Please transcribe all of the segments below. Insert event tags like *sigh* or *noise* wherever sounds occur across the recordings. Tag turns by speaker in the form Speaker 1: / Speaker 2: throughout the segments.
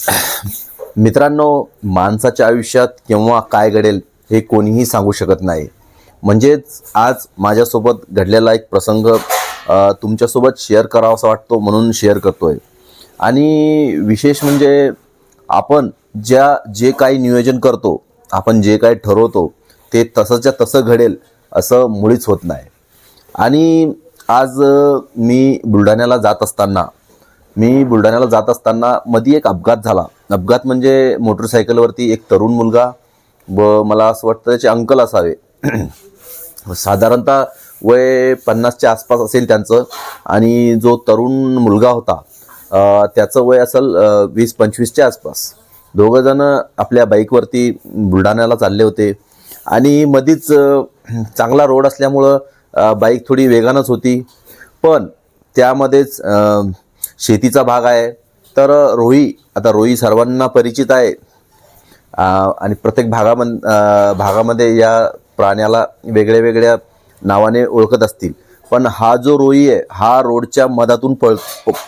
Speaker 1: *sighs* मित्रांनो माणसाच्या आयुष्यात केव्हा काय घडेल हे कोणीही सांगू शकत नाही. म्हणजेच आज माझ्यासोबत घडलेला एक प्रसंग तुमच्यासोबत शेअर करावा असं वाटतो म्हणून शेअर करतोय. आणि विशेष म्हणजे आपण ज्या जे काही नियोजन करतो आपण जे काही ठरवतो ते तसंच्या तसं घडेल असं मुळीच होत नाही. आणि आज मी बुलढाण्याला जात असताना मी बुलढाण्याला जात असताना मध्ये एक अपघात झाला. अपघात म्हणजे मोटरसायकलवरती एक तरुण मुलगा व मला असं वाटतं त्याचे अंकल असावे. *clears throat* साधारणतः वय पन्नासच्या आसपास असेल त्यांचं आणि जो तरुण मुलगा होता त्याचं वय असेल वीस पंचवीसच्या आसपास. दोघंजणं आपल्या बाईकवरती बुलढाण्याला चालले होते आणि मधीच चांगला रोड असल्यामुळं बाईक थोडी वेगानंच होती. पण त्यामध्येच शेतीचा भाग आहे. तर रोही आता रोही सर्वांना परिचित आहे. आणि प्रत्येक भागामध्ये भागामध्ये या प्राण्याला वेगळ्या वेगळ्या नावाने ओळखत असतील. पण हा जो रोई आहे हा रोडच्या मधातून पळ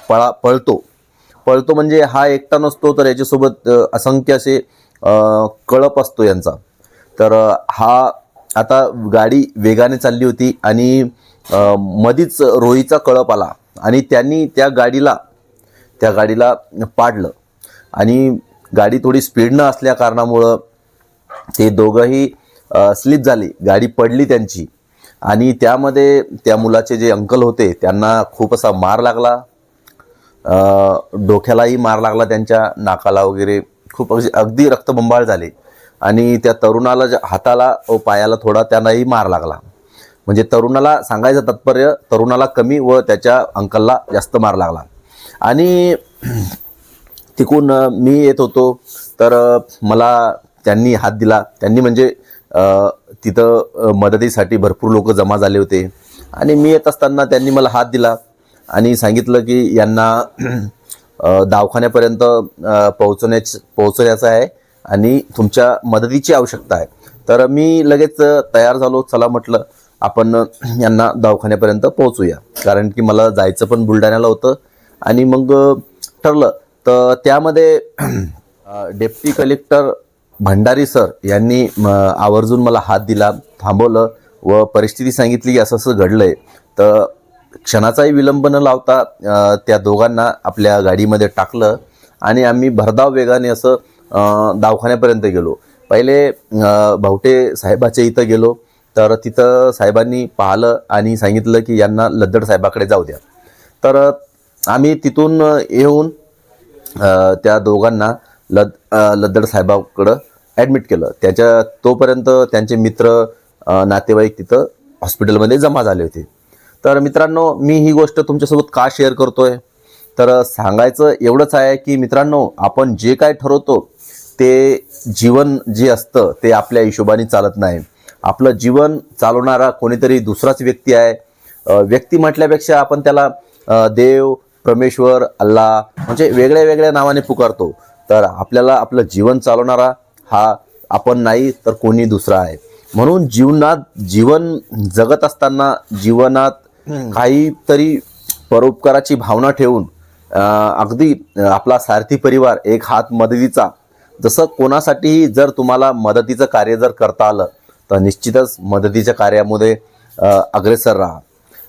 Speaker 1: पळा पळतो. पळतो म्हणजे हा एकटा नसतो तर याच्यासोबत असंख्य असे कळप असतो यांचा. तर हा आता गाडी वेगाने चालली होती आणि मधीच रोहीचा कळप आला. आणि त्यांनी त्या गाडीला त्या गाडीला पाडलं. आणि गाडी थोडी स्पीडनं असल्या कारणामुळं ते दोघंही स्लिप झाली. गाडी पडली त्यांची. आणि त्यामध्ये त्या मुलाचे जे अंकल होते त्यांना खूप असा मार लागला. डोक्यालाही मार लागला त्यांच्या नाकाला वगैरे. खूप अगदी अगदी रक्तबंबाळ झाले. आणि त्या तरुणाला ज्या हाताला व पायाला थोडा त्यांनाही मार लागला. म्हणजे तरुणाला सांगायचं तात्पर्य तरुणाला कमी व त्याच्या अंकलला जास्त मार लागला. आणि तिकून मी येत होतो तर मला त्यांनी हात दिला. त्यांनी म्हणजे तिथं मदतीसाठी भरपूर लोक जमा झाले होते. आणि मी येत असताना त्यांनी मला हात दिला आणि सांगितलं की यांना दवाखान्यापर्यंत पोहोचण्याच पोहोचण्याचं आहे आणि तुमच्या मदतीची आवश्यकता आहे. तर मी लगेच तयार झालो. चला म्हटलं आपण यांना दवाखान्यापर्यंत पोहोचूया. कारण की मला जायचं पण बुलढाण्याला होतं. आणि मग ठरलं. तर त्यामध्ये डेप्टी कलेक्टर भंडारी सर यांनी आवर्जून मला हात दिला थांबवलं व परिस्थिती सांगितली की असं असं घडलं आहे तर क्षणाचाही विलंब न लावता त्या दोघांना आपल्या गाडीमध्ये टाकलं आणि आम्ही भरधाव वेगाने असं दवाखान्यापर्यंत गेलो. पहिले भावटे साहेबाच्या इथं गेलो. तर तिथं साहेबांनी पाहिलं आणि सांगितलं की यांना लद्दड साहेबाकडे जाऊ द्या. तर आम्ही तिथून येऊन त्या दोघांना लद लद्दड साहेबाकडं ॲडमिट केलं. त्याच्या तोपर्यंत त्यांचे मित्र नातेवाईक तिथं हॉस्पिटलमध्ये जमा झाले होते. तर मित्रांनो मी ही गोष्ट तुमच्यासोबत का शेअर करतोय? तर सांगायचं एवढंच आहे की मित्रांनो आपण जे काय ठरवतो ते जीवन जे असतं ते आपल्या हिशोबाने चालत नाही. आपलं जीवन चालवणारा कोणीतरी दुसराच व्यक्ती आहे. व्यक्ती म्हटल्यापेक्षा आपण त्याला देव परमेश्वर अल्ला म्हणजे वेगळ्या वेगळ्या नावाने पुकारतो. तर आपल्याला आपलं जीवन चालवणारा हा आपण नाही तर कोणी दुसरा आहे. म्हणून जीवनात जीवन जगत असताना जीवनात काहीतरी परोपकाराची भावना ठेवून अगदी आपला सारथी परिवार एक हात मदतीचा जसं कोणासाठीही जर तुम्हाला मदतीचं कार्य जर करता आलं तर निश्चितच मदतीच्या कार्यामध्ये अग्रेसर राहा.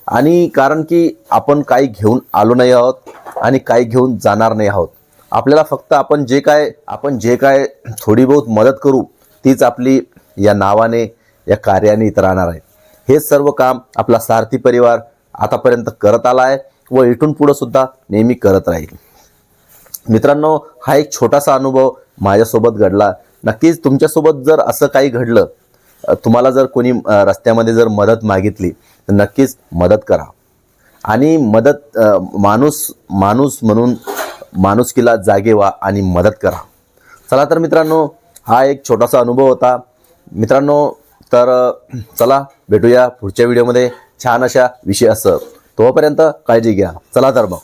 Speaker 1: आणि कारण की आपण काही घेऊन आलो नाही आहोत आणि काही घेऊन जाणार नाही आहोत. आपल्याला फक्त आपण जे काय आपण जे काय थोडी बहुत मदत करू तीच आपली या नावाने या कार्याने इथं राहणार आहे. हे सर्व काम आपला सारथी परिवार आतापर्यंत करत आला आहे व इथून पुढं सुद्धा नेहमी करत राहील. मित्रांनो हा एक छोटासा अनुभव माझ्यासोबत घडला. नक्कीच तुमच्यासोबत जर असं काही घडलं तुम्हाला जर कोणी रस्त्यामध्ये जर मदत मागितली तर नक्कीच मदत करा. आणि मदत माणूस माणूस म्हणून माणुसकीला जागे व्हा आणि मदत करा. चला तर मित्रांनो हा एक छोटासा अनुभव होता. मित्रांनो तर चला भेटूया पुढच्या व्हिडिओमध्ये. छान अशा विषय असं. तोपर्यंत काळजी घ्या. चला तर मग.